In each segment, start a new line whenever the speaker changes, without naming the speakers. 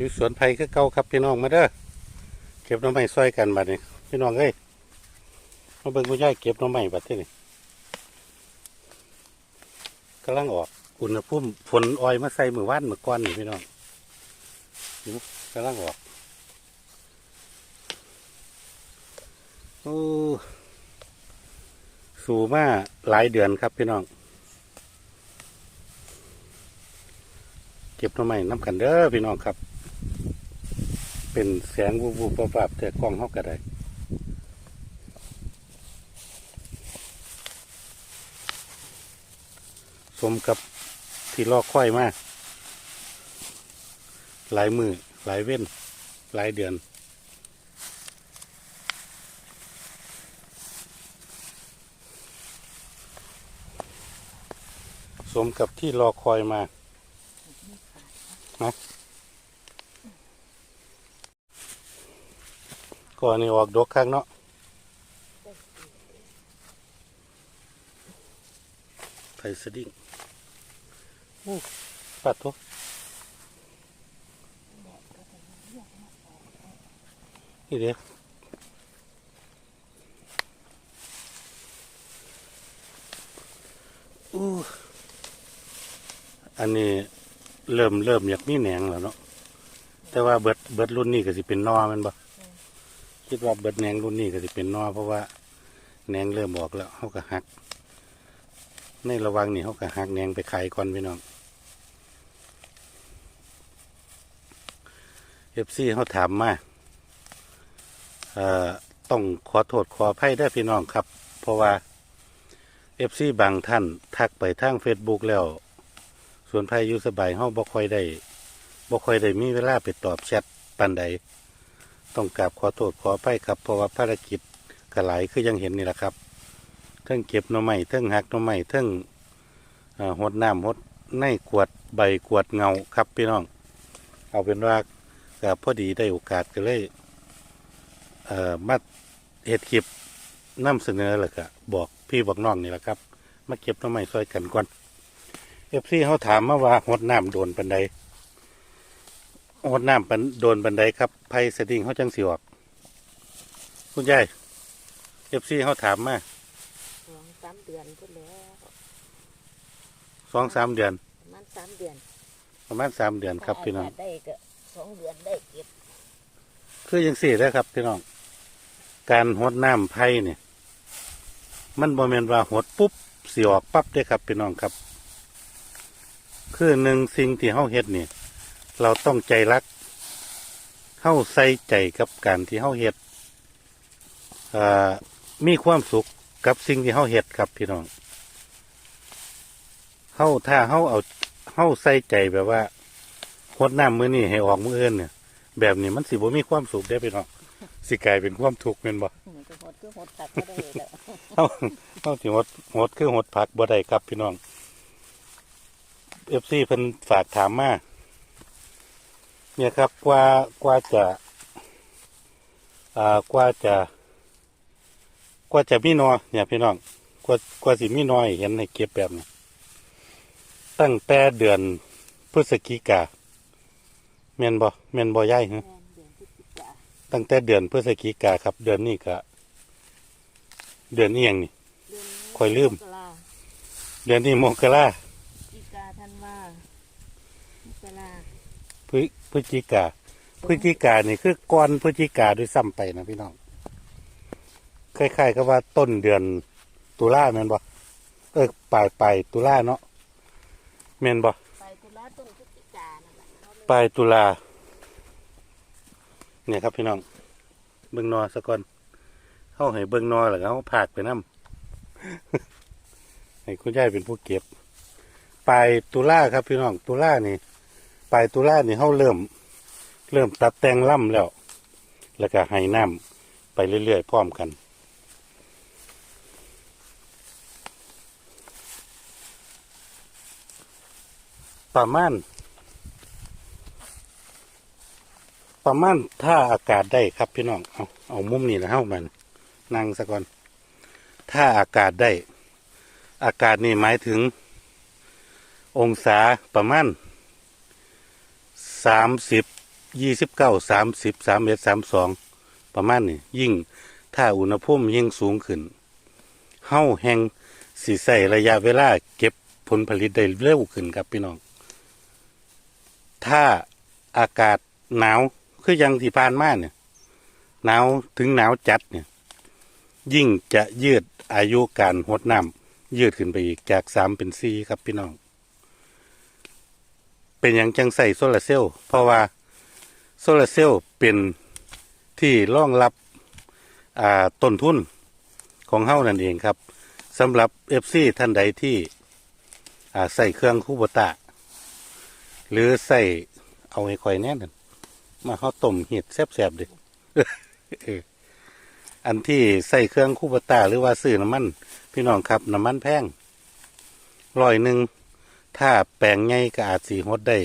อยู่สวนไผ่คือเก่าครับพี่น้องมาเด้อเก็บน้ำไม้ซอยกันบัดนี้พี่น้องเอ้ยมาเบิ่งผู้ใหญ่เก็บน้ำไม้บัดที่นี่กำลังออกอุณหภูมิฝนออยมาใส่มือว่านมือก้อนนี่พี่น้องนี่กำลังออกโอ้สูมาหลายเดือนครับพี่น้องเก็บหน่อไม้น้ำกันเด้อพี่น้องครับ เป็นแสงวูบวูบวับวับแต่กล้องเขาก็ได้สมกับที่รอค่อยมาก หลายมือหลายเว้น หลายเดือน สมกับที่รอคอยมานะ ก่อนนี่ออกดกข้างเนาะไผ่สดิ้งโอ้ปัดทุกนี่เด็กอู้อันนี้เริ่มเริ่มอยากมีแหนงแล้วเนาะแต่ว่าเบิดเบิดรุ่นนี้ก็สิเป็นนอแมันบ่ คิดว่าเบิดแหนงรุ่นนี้ก็จะเป็นนอเพราะว่าแหนงเริ่มออกแล้วเขาก็หัก ในระวังนี่เขาก็หักแหนงไปขายก่อนพี่น้องเอฟซีเขาถามมาต้องขอโทษขออภัยได้พี่น้องครับ เพราะว่าเอฟซีบางท่านทักไปทางเฟซบุ๊กแล้ว ส่วนภัยอยู่สบายเขาบ่ค่อยได้บ่ค่อยได้มีเวลาไปตอบแชทปันใด ต้องกราบขอโทษขอไปครับเพราะว่าภารกิจกระไหลคือยังเห็นนี่แหละครับเทั้งเก็บหน่อไม้เทั้งหักหน่อไม้เทั้งหดน้ำหดในกวดใบกวดเงาครับพี่น้อง เอาเป็นว่าก็พอดีได้โอกาสก็เลยเอ่อมาเห็ดคลิปนำเสนอเลยก็บอกพี่บอกน้องนี่แหละครับ มาเก็บหน่อไม้ซอยกันก่อนเอฟซีเขาถามมาว่าหดน้ำโดนปันใด หดน้ำปันโดนบันไดครับไพ่สดิ้งเขาจังสิออกคุณยายเอฟซีเขาถามมา
สองสามเดือนก็แล้ว
สองสามเดือน
ประมันสามเดือน
ประมาณสามเดือนครับพี่น้อง
ถ้าได้ก็สองเดือนได้เก็บ
คือยังสี่แล้วครับพี่น้องการหดน้ำไพ่เนี่ยมันบ่แมนว่าหดปุ๊บสิออกปั๊บได้อครับพี่น้องครับ คือหนึ่งสิ่งที่เฮาเฮ็ดนี่ เราต้องใจรักเฮาใส่ใจกับการที่เฮาเฮ็ดเอ่อมีความสุขกับสิ่งที่เฮาเฮ็ดครับพี่น้องเฮาถ้าเฮาเอาเฮาใส่ใจแบบว่าหดน้ำมื้อนี้ให้ออกมื้ออื่นเนี่ย แบบนี้มันสิบ่มีความสุขได้อพี่น้องสิกลายเป็นความทุกข์แม่นบ่
มันก็หดก็หดตัดก็ได้แล้ว
เฮาเฮาสิหดหดคือหดผักบ่ได้ครับพี่น้อง FC เพิ่นฝากถามมา เนี่ยครับกว่ากว่าจะอ่ากว่าจะ กว่าจะมีนอเนี่ยพี่น้องกว่ากว่าสิมีนอให้เห็นให้เก็บแบบนี้ตั้งแต่เดือนพฤศจิกาแม่นบ่แม่นบ่ย้ายฮะ
แม่นเดือนพฤศจิกา
ตั้งแต่เดือนพฤศจิกาครับ เดือนนี้ก็เดือนนี้ยังนี่
เดือนนี้
ค่อยลืม
กรา
เดือนนี้มกรา
พฤศจิกาธันวามกรา
พฤ พฤศจิกาพฤศจิกานี่คือก่อนพฤศจิกาด้วยซ้ำไปนะพี่น้องคล้ายๆกับว่าต้นเดือนตุลาแม่นบ่เออปลายปลายตุลาเนาะแม่นบ่
ไปตุลาต้นพฤศจิกานั่นแหละเขาเลย
ปลายตุลาเนี่ยครับพี่น้อง เบิ่งนอสะก่อนเฮาให้เบิ่งนอแล้วก็เฮาพากไปนํให้คุณยายเป็นผู้เก็บ ปลายตุลาครับพี่น้องตุลานี่ ปลายตุลานี่เฮาเริ่ม เริ่มตัดแต่งล่ำแล้ว แล้วก็ให้น้ำไปเรื่อยๆพร้อมกัน ประมาณประมาณถ้าอากาศได้ครับพี่น้องเอาเอามุมนี้นะเฮ้ามันนั่งซะก่อน ถ้าอากาศได้ อากาศนี่หมายถึง องศาประมาณ สามสิบยี่สิบเก้าสามสิบสามเอ็ดสามสองประมาณนี้ยิ่งถ้าอุณหภูมิยิ่งสูงขึ้นเฮ้าแหงสีใส่ระยะเวลาเก็บผลผลิตได้เร็วขึ้นครับพี่น้อง ถ้าอากาศหนาวคืออยังที่ผ่านมาเนี่ยหนาวถึงหนาวจัดเนี่ย ยิ่งจะยืดอายุการหดน้ำยืดขึ้นไปอีกจากสามเป็นสี่ครับพี่น้อง เป็นอย่างจังใส่โซลาร์เซลล์เพราะว่าโซลาร์เซลล์เป็นที่รองรับต้นทุนของเฮ้านั่นเองครับสำหรับเอฟซีท่านใดที่ใส่เครื่องคูบตะ หรือใส่เอาให้คอยแน่นมาเขาต้มเห็ดแซ่บๆเดิอันที่ใส่เครื่องคูบตะหรือว่าซื้อน้ำมัน พี่น้องครับน้ำมันแพงร้อยหนึ่ง ถ้าแปลงใหญ่ก็อาจสีหดได้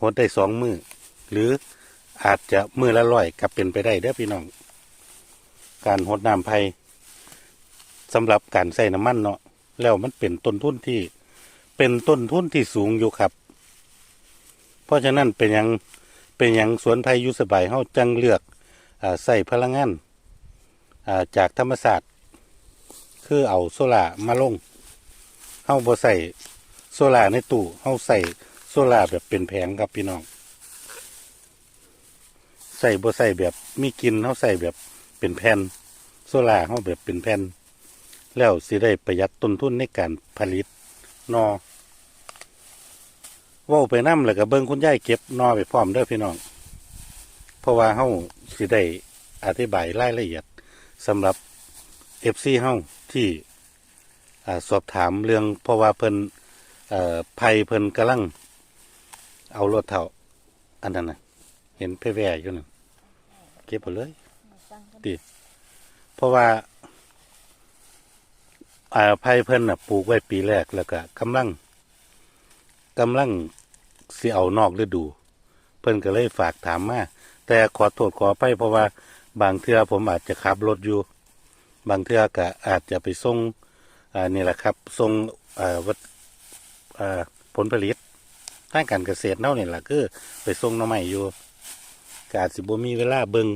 หดได้สองมือหรืออาจจะมือละร้อยก็เป็นไปได้เด้อพี่น้อง การหดน้ำไผ่สำหรับการใส่น้ำมันเนาะแล้วมันเป็นต้นทุนที่เป็นต้นทุนที่สูงอยู่ครับ เพราะฉะนั้นเป็นยังเป็นยังสวนไผ่ยุสบายเฮาจังเลือกอใส่พลังงานาจากธรรมศาสตร์คือเอาโซล่ามาลงเฮาบ่ใส่ โซล่าในตู้เฮาใส่โซล่าแบบเป็นแผงครับพี่น้อง ใส่บ่ใส่แบบมีกินเฮาใส่แบบเป็นแผ่นโซล่าเฮาแบบเป็นแผ่นแล้วสิได้ประหยัดต้นทุนในการผลิตนอว้าไปนำแล้วก็เบิ่งคุณยายเก็บนอไปพร้อมเด้อพี่น้อง เพราะว่าเฮาสิได้อธิบายรายละเอียดสำหรับ FC เฮาที่สอบถามเรื่องเพราะว่าเพิ่น เอ่อภัยเพิ่นกำลัง เอารถเท่า อันนั้นนะเห็นเพแว่อยู่นั่นเก็บไปเลย
ตั้งกัน
ติเพราะว่าอ่าภัยเพิ่นน่ะปลูกไว้ปีแรกแล้วก็กำลังกำลังสิเอานอกฤดู เพิ่นก็เลยฝากถามมาแต่ขอโทษขอไปเพราะว่าบางเทื่อผมอาจจะขับรถอยู่ บางเทื่อก็อาจจะไปส่งอ่านี่แหละครับส่งอ่าวัตเอ่อ ผลผลิตทางการเกษตรเน่าเนี่ยแหละคือไปส่งน้อใหม่อยู่ก็อาจสิบ่มีเวลาเบิง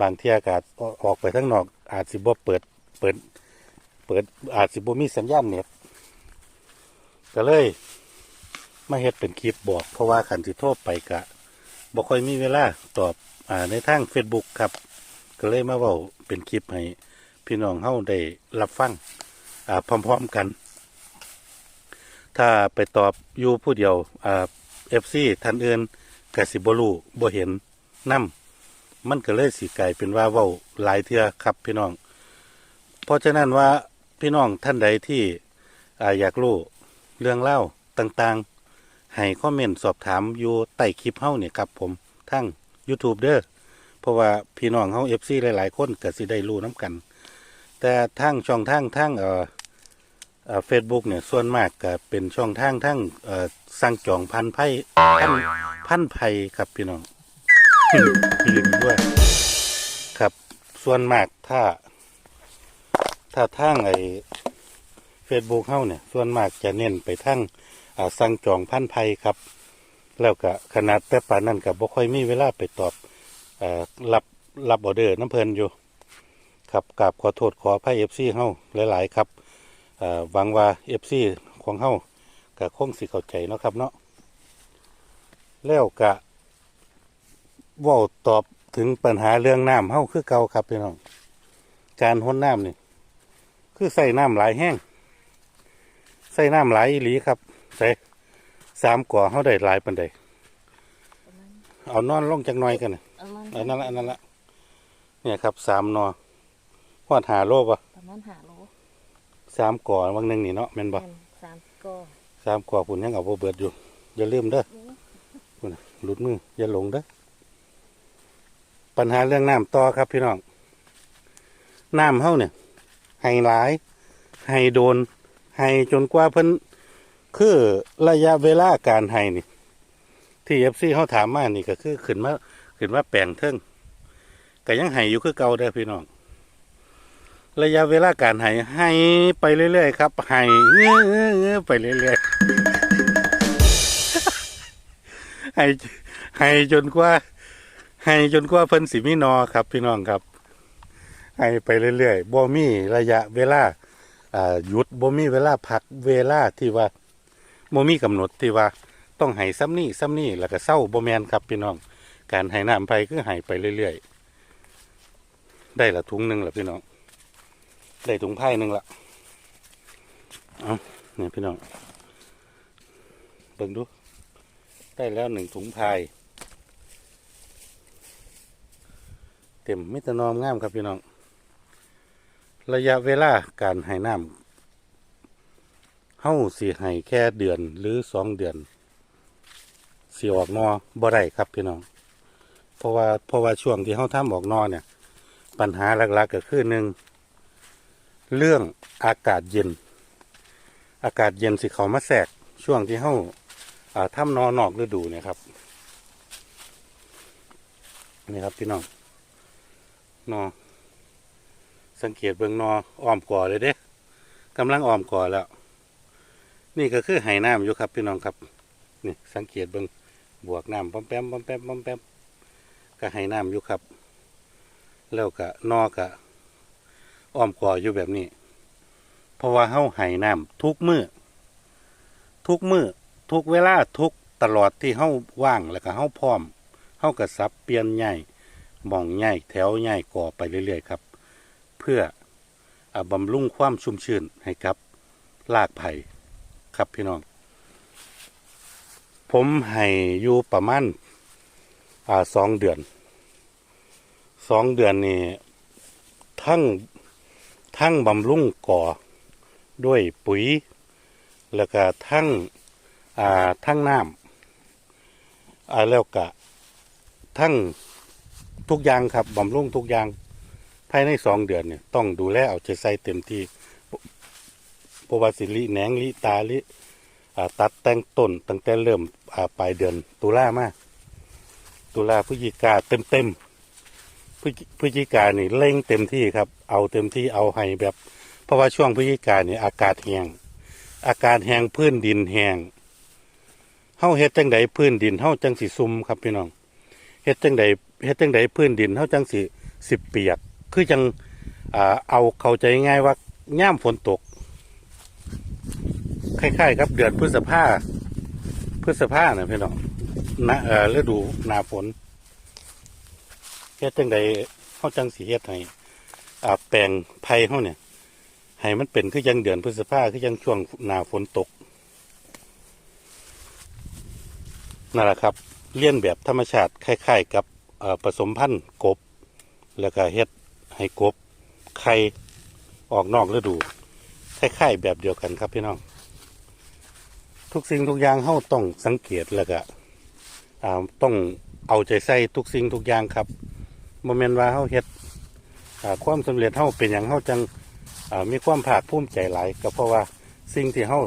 บางเที่ยก็อาจออกไปข้งนอก อาจสิบ่เปิดเปิด เปิดอาจสิบ่มีสัญญาณเน็ตก็เลยมาเฮ็ดเป็นคลิปบอกเพราะว่าขันสิโทรไปกะบ่ค่อยมีเวลาตอบอ่าในทาง Facebook ครับ ก็เลยมาเว้าเป็นคลิปให้พี่น้องเฮาได้รับฟังอ่าพร้อมๆกัน ถ้าไปตอบอยู่ผู้เดียวอ่าเอฟซีท่านอื่นกสิบรูบ่เห็นนำมันก็เลยสิกลายเป็นว่าเว้าหลายเทื่อครับพี่น้อง เพราะฉะนั้นว่าพี่น้องท่านใดที่อ่าอยากรู้เรื่องเล่าต่างๆ ให้คอมเมนต์สอบถามอยู่ใต้คลิปเฮ้าเนี่ยครับผมทั้ง YouTube เด้อเพราะว่าพี่น้องเฮา FC หลายๆ คนก็สิได้รู้น้กัน แต่ทางช่องทางทางเอ่อ เฟซบุ๊กเนี่ยส่วนมากก็เป็นช่องทางทั้งเอ่อสั่งจองพันไพ่พันพันไพ่ครับพี่น้องลืมด้วย ครับส่วนมากถ้า ถ้าทางไอเฟซบุ๊กเฮาเนี่ย ส่วนมากจะเน้นไปทั้งอ่าสั่งจองพันไพ่ครับ แล้วก็ขนาดแต่ป่านนั้นก็บบ่ค่อยมีเวลาไปตอบรับรับออเดอร์น้ำเพลินอยู่ ครับกราบขอโทษขออภัยเอฟซีเฮาหลาย ๆ ครับ หวังว่าเอฟซีของเฮาก็คงสิเข้าใจเนาะครับเนาะแล้วก็เว้าตอบถึงปัญหาเรื่องน้ำเฮาคือเก่าครับพี่น้อง การห้นน้ำนี่คือใส่น้ำหลายแห้งใส่น้ำหลายอีหลีครับใส่สามก่อเฮาได้หลายปันใด
ประมาณ
เอานอนลงจักหน่อยกันน่ะ
ประมาณ
อันนั้นละอันนั้นละเนี่ยครับสามนอหอดหาโลบ่
ประมาณหาโล
สามก่อบางหนึงนี่เนาะแม่นบ่
แม่นสามก็
สามกว่าปุ่นยังเอาบ่เบิดอยู่ อย่าลืมเด้อพุ่นน่ะหลุดมืออย่าหลงเด้อปัญหาเรื่องน้ำต่อครับพี่น้องน้ำเฮาเนี่ยให้หลาย ให้โดน ให้จนกว่าเพิ่นคือระยะเวลาการให้นี่ ที่เอฟซีเขาถามมานี่ก็คือขึ้นมาขึ้นมาแปลงเทิงก็ยังให้อยู่คือเก่าเด้อพี่น้อง ระยะเวลาการให้ให้ไปเรื่อยๆครับให้เงี้ยเงี้ยไปเรื่อยๆให้ให้จนกว่าให้จนกว่าเพิ่นสิมีนอครับ พี่น้องครับให้ไปเรื่อยๆบ่มีระยะเวลาอ่าหยุดบ่มีเวลาพักเวลาที่ว่าบ่มีกำหนดที่ว่าต้องให้ซ้ำนี่ซ้ำนี่แล้วก็เศร้าบ่แมนครับพี่น้อง การให้น้ำไปคือให้ไปเรื่อยๆ ได้ละถุงหนึ่งละพี่น้อง ได้ถุงไผ่หนึ่งละเอาเนี่ยพี่น้องเบิ่งดู ได้แล้วหนึ่งถุงพายเต็มมิตรนอมงามครับพี่น้อง ระยะเวลาการให้น้ำเฮาสิให้แค่เดือนหรือสองเดือนสิออกนอบ่ได้ครับพี่น้อง เพราะว่าเพราะว่าช่วงที่เฮาทำออกนอเนี่ย ปัญหาหลักๆก็คือหนึ่ง เรื่องอากาศเย็น อากาศเย็นสิเขามาแทรกช่วงที่เฮาอ่าถ้ำนอนอกฤดูเนี่ยครับนี่ครับพี่น้องนอสังเกตเบื้องนออ้อมก่อเลยเด้กำลังอ้อมก่อแล้ว นี่ก็คือไหน้ำอยู่ครับพี่น้องครับนี่สังเกตเบื้องบวกน้ำป้อมแปมป้อมแปมป้อมแปมก็ไหน้ำอยู่ครับ แล้วก็นอกะ อ้อมก่ออยู่แบบนี้ เพราะว่าเฮาไหน้ำทุกมือทุกมือทุกเวลาทุกตลอดที่เฮาว่างแล้วก็เฮาพร้อมเฮาก็สับเปลี่ยนใหญ่มองใหญ่แถวใหญ่ก่อไปเรื่อยๆครับ เพื่ออบำรุงความชุ่มชื้นให้กับรากไผ่ครับพี่น้อง ผมให้อยู่ประมาณอ่าสองเดือนสองเดือนนี่ทั้ง ทั้งบำรุงก่อด้วยปุ๋ย แล้วก็ทั้งทั้งน้ำแล้วก็ทั้งทุกอย่างครับบำรุงทุกอย่างภายในสองเดือนเนี่ยต้องดูแลเอาใจใส่เต็มที่ปวาสิลิแหนงลิตาลิตัดแต่งต้นตั้งแต่เริ่มปลายเดือนตุลามาตุลาพฤศจิกาเต็มเต็มๆ พฤศจิกานี่เร่งเต็มที่ครับ เอาเต็มที่เอาให้แบบ เพราะว่าช่วงพฤศจิกานี่อากาศแห้งอากาศแห้งพื้นดินแห้งเฮาเฮ็ดจังใดพื้นดินเฮาจังสิซุ่มครับพี่น้องเฮ็ดจังใดเฮ็ดจังใดพื้นดินเฮาจังสิสิเปียก คือจังอ่าเอาเข้าใจง่ายว่าย่ามฝนตกคล้ายๆครับ เดือนพฤษภาพฤษภาน่ะพี่น้องนะเอ่อฤดูหน้าฝน เฮ็ดจังใดเฮาจังสิเฮ็ดให้อาแปลงไผ่เฮาเนี่ยให้มันเป็นคือยังเดือนพฤษภาคือยังช่วงหน้าฝนตกนั่นแหละครับเลี้ยนแบบธรรมชาติคล้ายๆกับผสมพันธุ์กบ แล้วก็เฮ็ดให้กบไข่ออกนอกฤดูคล้ายๆแบบเดียวกันครับพี่น้อง ทุกสิ่งทุกอย่างเฮาต้องสังเกตแล้วก็อ่าต้องเอาใจใส่ทุกสิ่งทุกอย่างครับ โมเมนต์ว่าเฮาเฮ็ดความสำเร็จเฮาเป็นอย่างเฮาจังมีความภาคภูมิใจหลายก็เพราะว่าสิ่งที่เฮา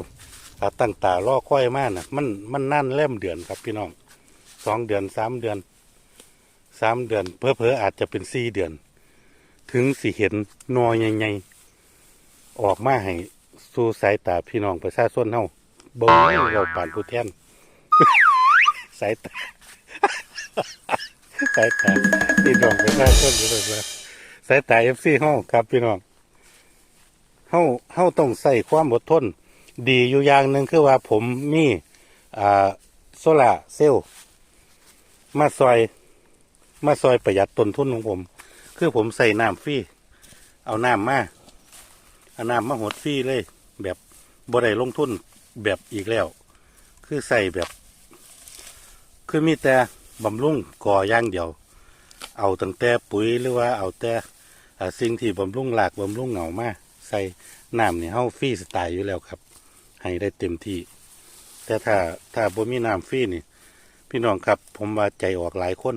อ่าตั้งตารอค่อยมาน่ะมันมันนั่นเล่มเดือนครับพี่น้องสองเดือนสามเดือนสามเดือนเพอเพอๆอาจจะเป็นสี่เดือน ถึงสิเห็นนอใหญ่ๆออกมาให้สู่สายตาพี่น้องประชาชนเฮาบ่เราปานผู้แทน สายตา สายตาพี่น้องประชาชนอยู่เลยว่าสายตาเอฟซีเฮาครับพี่น้องเฮาเฮาต้องใส่ความอดทน ดีอยู่อย่างหนึ่งคือว่าผมมีอ่าโซล่าเซลล์มาซอย มาซอยประหยัดต้นทุนของผม คือผมใส่น้ำฟรีเอาน้ำมาเอาน้ำมาหดฟรีเลย แบบบ่ได้ลงทุนแบบอีกแล้ว คือใส่แบบ คือมีแต่ บำรุงก่อย่างเดียว เอาตั้งแต่ปุ๋ยหรือว่าเอาแต่สิ่งที่บำรุงหลากบำรุงเหงามาใส่น้ำนี่เฮาฟรีสไตล์อยู่แล้วครับ ให้ได้เต็มที่ แต่ถ้าถ้าบ่มีน้ำฟรีนี่ พี่น้องครับผมว่าใจออกหลายคน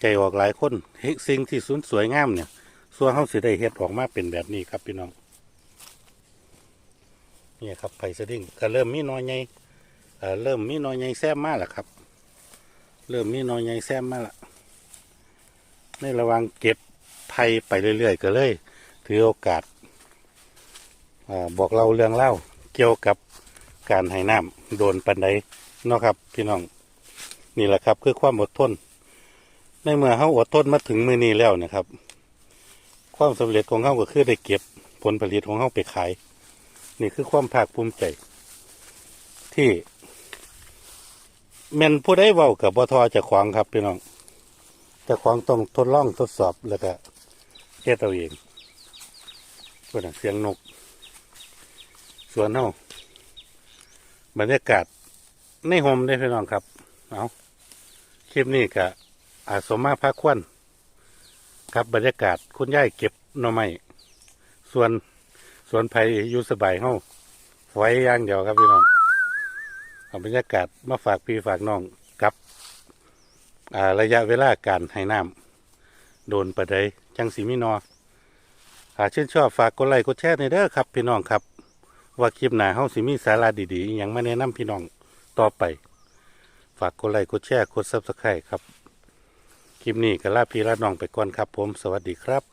ใจออกหลายคนเฮ็ดสิ่งที่สุนสวยงามเนี่ยส่วนเฮาสิได้เฮ็ดออกมาเป็นแบบนี้ครับพี่น้องเนี่ยครับไผ่สดิ้งก็เริ่มมีน้อยใหญ่เริ่มมีน้อยใหญ่แซมมากแล้วครับ เริ่มมีน้อยใหญ่แซมมาละในระว่างเก็บไผ่ไปเรื่อยๆก็เลย ถือโอกาสอาบอกเราเรื่องเล่าเกี่ยวกับการให้น้ำโดนปันไดเนาะครับ พี่น้องนี่แหละครับ คือความอดทน ในเมื่อเฮาอดทนมาถึงมือนี้แล้วนะครับ ความสำเร็จของเฮาก็คือได้เก็บผลผลิตของเฮาไปขาย นี่คือความภาคภูมิใจ ที่ แม่นผู้ได้เว้ากับบทจะขวางครับพี่น้องเจะขวางต้องทดลองทดสอบแล้วก็เฮ็ดเอาเองเพื่อนเสียงนก สวนเฮาบรรยากาศในโฮมได้พี่น้องครับ เอาคลิปนี้ก็อาสมมาพักควันครับบรรยากาศคุณย่ายเก็บหน่อไม้ส่วนสวนไผ่อยู่สบายเฮาไว้อย่างเดียวครับพี่น้อง เอาบรรยากาศมาฝากพี่ฝากน้องกับระยะเวลาการให้น้ำโดนประเดยจังสีมินอหากชื่นชอบฝากกดไลค์กดแชร์ในเด้อครับ พี่น้องครับ ว่าคลิปหน้าเฮาสิมีสาระดีๆอย่างมาแนะนำพี่น้องต่อไป ฝากกดไลค์กดแชร์กด Subscribe ครับ คลิปนี้ก็ลาพี่ลาน้องไปก่อนครับ ผมสวัสดีครับ